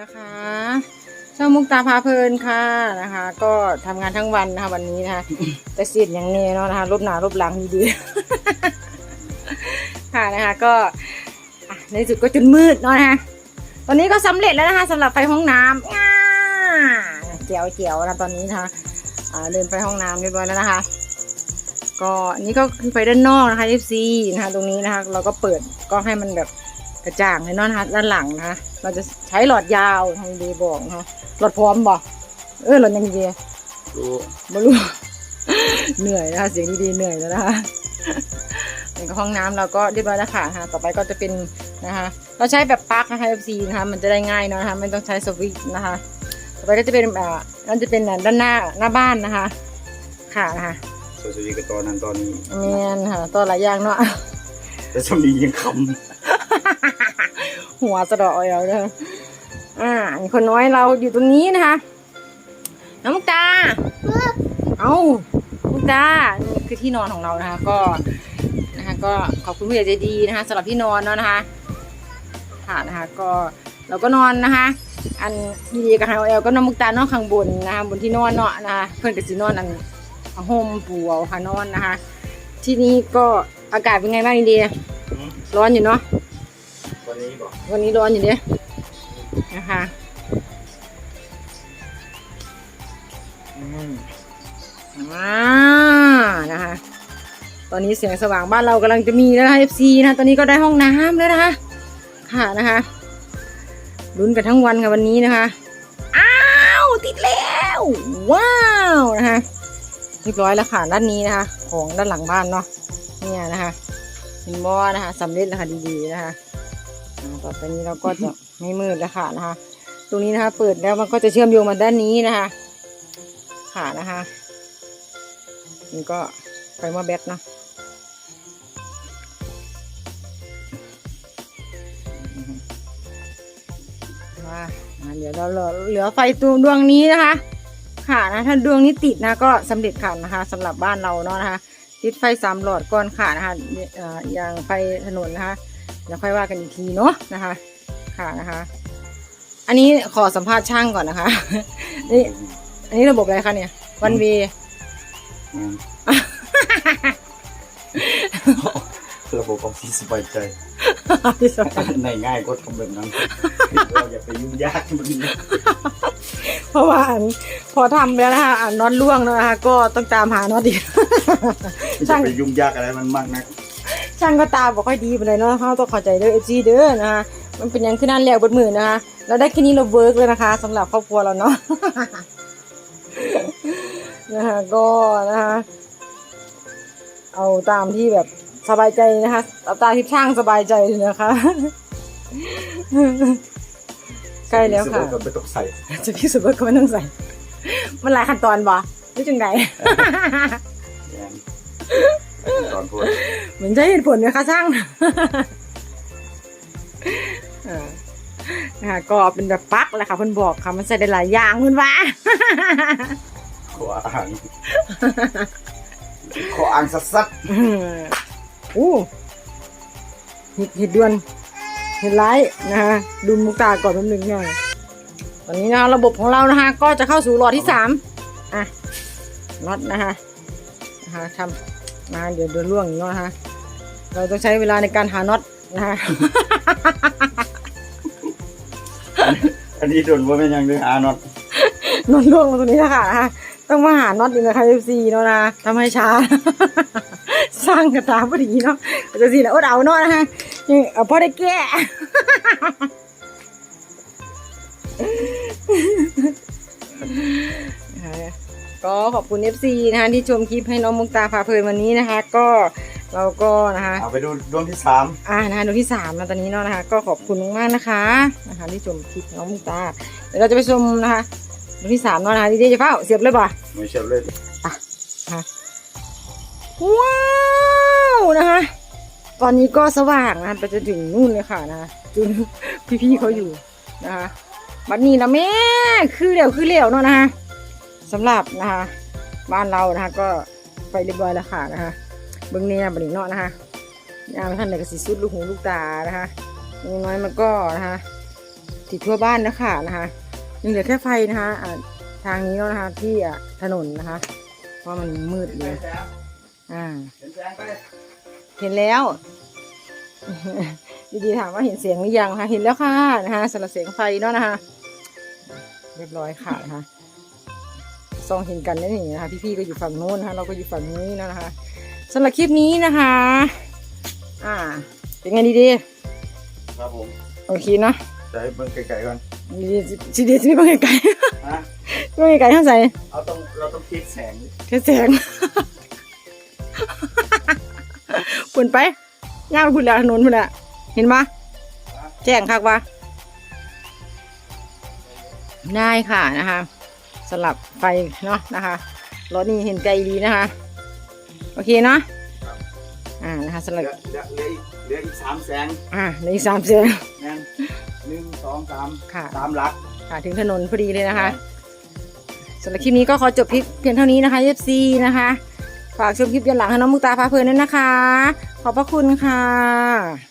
นะคะช่างมุกตาพาเพลินค่ะนะคะ ก็ทำงานทั้งวันนะคะวันนี้นะคะแต่เสียดอย่างนี้เนาะนะคะรบหนารบหลังดีๆค่ะนะคะก็อะในที่สุดก็จนมืดเนาะนะคะตอนนี้ก็สำเร็จแล้วนะคะสำหรับไฟห้องน้ำง่าเจียวเจียวๆนะตอนนี้นะคะอ่าเดินไปห้องน้ำเรียบร้อยแล้วนะคะก็อันนี้ก็คือไฟด้านนอกนะคะ FC นะคะ ตรงนี้นะคะ เราก็เปิดก็ให้มันแบบก ระจ่างเลยเนาะนะคะด้านหลังนะคะเราจะใช้หลอดยาวทางดีบอกนะคะหลอดพร้อมบอกเออหลอดยังดีรู้ไม่รู้เหนื่อยนะคะเสียงดีๆเหนื่อยแล้วนะคะนี่ก็ห้องน้ำเราก็เรียบร้อยแล้วค่ะนะคะต่อไปก็จะเป็นนะคะเราใช้แบบปลั๊กนะคะ FC นะคะมันจะได้ง่ายเนอะนะคะไม่ต้องใช้สวิตช์นะคะต่อไปก็จะเป็นอ่านั่นจะเป็นด้านหน้าหน้าบ้านนะคะ ค่ะนะคะสวัสดีกับตอนนั้นตอนนี้แมนค่ะตัวหลายอย่างเนาะแต่สมียังค หัวสะดาะเอาเลยอ่าคนน้อยเราอยู่ตรงนี้นะคะ น้องตา เอ้ามุกตานี่คือที่นอนของเรานะคะ ก็นะคะ ก็ขอบคุณผู้ใหญ่ใจดีนะคะสำหรับที่นอนเนาะนะคะ ค่ะนะคะ ก็เราก็นอนนะคะ อันดีๆกับไฮโอเอลก็นอนมุกตานอนข้างบนนะคะบนที่นอนเนาะนะคะ เพื่อนกับสีนอนอันผ้าห่มปูเอาค่ะนอนนะคะ ที่นี้ก็อากาศเป็นไงบ้างดีร้อนอยู่เนาะ นนี้บอกวันนี้ร้อนอยู่เนี่ยนะคะอืมอ่านะคะ ตอนนี้เสียงสว่างบ้านเรากำลังจะมีแล้วนะคะ FC นะ ตอนนี้ก็ได้ห้องน้ำแล้วนะคะ ค่ะนะคะลุ้นกันทั้งวันค่ะวันนี้นะคะ อ้าว ติดแล้ว ว้าวนะคะเรียบร้อยแล้วค่ะด้านนี้นะคะ ของด้านหลังบ้านเนาะ เนี่ยนะคะเห็นบ่นะคะสำเร็จแล้วค่ะดีๆนะคะอ่า ต่อไปนี้เราก็จะไม่มืดแล้วค่ะนะคะ ตรงนี้นะคะ เปิดแล้วมันก็จะเชื่อมโยงมาด้านนี้นะคะ ค่ะนะคะนี่ก็ไฟมาแบตเนาะอือฮึมาอ่าเดี๋ยวเราเหลือเหลือไฟตัวดวงนี้นะคะ ค่ะนะถ้าดวงนี้ติดนะก็สำเร็จค่ะนะคะสำหรับบ้านเราเนาะนะคะ ติดไฟสามหลอดก่อนค่ะนะคะเอ่ออย่างไฟถนนนะคะ เดี๋ยวค่อยว่ากันอีกทีเนาะนะคะ ค่ะนะคะ อันนี้ขอสัมภาษณ์ช่างก่อนนะคะ นี่ อันนี้ระบบอะไรคะเนี่ย วันเวระบบเอาที่สบายใจที่สำคัญในง่ายก็ทำแบบนั้นเราอย่าไปยุ่งยากมันเพราะว่าอันพอทำแล้วนะคะอ่านน็อตล่วงแล้วนะคะ ก็ต้องตามหาน็อตอีกจะไปยุ่งยากอะไรมันมากนัก ช่างก็ตาบอกค่อยดีไปเลยเนาะเขาต้องเข้าใจเด้อเอจีเด้อนะคะมันเป็นอยังขึ้นนั่นแล้วบนมือนะคะเราได้แค่นี้เราเวิร์กเลยนะคะสำหรับครอบครัวเราเนาะนะคะก็นะคะเอาตามที่แบบสบายใจนะคะเอาตามที่ช่างสบายใจเลยนะคะใกล้แล้วค่ะก็ไม่ต้องใส่จะพิสูจน์ว่าก็ไม่ต้องใส่ มันหลายขั้นตอนบ่หรือจังไงแย่ง ตอนพูดเหมือนจะเห็นผลนะคะช่างเออนะคะก็เป็นแบบปลั๊กแหละค่ะเพิ่นบอกค่ะมันใส่ได้หลายอย่างเพิ่นว่าขออ่างขออ่างสัสสัสอืมอู้เห็ดเห็ดด่วนเห็ดไลท์นะคะดูมุกตาก่อนแป๊บนึงหน่อยตอนนี้นะคะระบบของเรานะคะ ก็จะเข้าสู่หลอดที่สามอะน็อตนะคะนะคะทำ มาเดี๋ยวเดือล่วงอีกเนาะนะคะเราต้องใช้เวลาในการหาน็อตนะคะอันนี้โดนว่าเป็นยังด้วยอาน็อตน็อตล่วงมาตรงนี้นะคะนะคะต้องมาหาน็อตอีกนะคะ FC เนาะนะทำให้ช้า สร้างกระตาพอดีเนาะจะสิแล้วอดเอาเนาะนะคะยังเอาพอได้แก้ ก็ขอบคุณ FC นะคะที่ชมคลิปให้น้องมุกตาพาเพลินวันนี้นะคะ ก็เราก็นะคะ เอาไปดูดวงที่สามอ่านะคะดวงที่สามนะตอนนี้เนาะนะคะ ก็ขอบคุณมากๆนะคะนะคะที่ชมคลิปน้องมุกตาเดี๋ยวเราจะไปชมนะคะดวงที่สามเนาะนะคะดีเจจะเฝ้าเสียบเลยป่ะไม่เชื่อเลยว้าวนะคะ ตอนนี้ก็สว่างนะไปจนถึงนู่นเลยค่ะนะคะจุนพี่ๆเขาอยู่นะคะบัดนี้นะแม่คือเหลวคือเหลวเนาะนะคะ สำหรับนะคะบ้านเรานะคะก็ไปเรียบร้อยแล้วค่ะนะคะเบื้องนี้บัดนี้เนาะนะคะยามท่านใดก็สิสุดลูกหูลูกตานะคะอย่างน้อยมันก็นะคะติดทั่วบ้านแล้วค่ะนะคะยังเหลือแค่ไฟนะคะทางนี้แล้วนะคะที่ถนนนะคะเพราะมันมืดเลยอ่าเห็นแสงไปเห็นแล้วดีๆถามว่าเห็นเสียงหรือยังคะเห็นแล้วค่ะนะคะสำหรับเสียงไฟเนาะนะคะ เรียบร้อยค่ะนะคะ ซองเห็นกันได้นี่นะคะ พี่ๆก็อยู่ฝั่งโน้นนะคะ เราก็อยู่ฝั่งนี้นะคะสำหรับคลิปนี้นะคะ อ่า เป็นไงดีดีครับผมโอเคเนาะใส่เบิ่งไกลๆก่อนดีๆสิดีๆจะไม่บังไกลฮะๆไม่ไกลๆเท่าไหร่เอาต้องเราต้องคิดแสงดิแค่แสงปุ่นไปย่างไปพุ่นละถนนพุ่นละเห็นปะแจ้งคักปะได้ค่ะนะคะ สลับไฟเนาะนะคะรถนี้เห็นไกลดีนะคะ โอเคเนาะอ่านะคะสเหลัลืบอเหลือเหลืออีกเหลืออีกสามแสงอ่าในอีกสามเสียงนั่นหนึ่งสองสามค่ะสามหลักค่ะถึงถนนพอดีเลยนะคะสำหรับคลิปนี้ก็ขอจบคลิปเพียงเท่านี้นะคะ FC นะคะฝากชมคลิปย้อนหลังให้น้องมุกตาพาเพลินด้วยนะคะ ขอบพระคุณค่ะ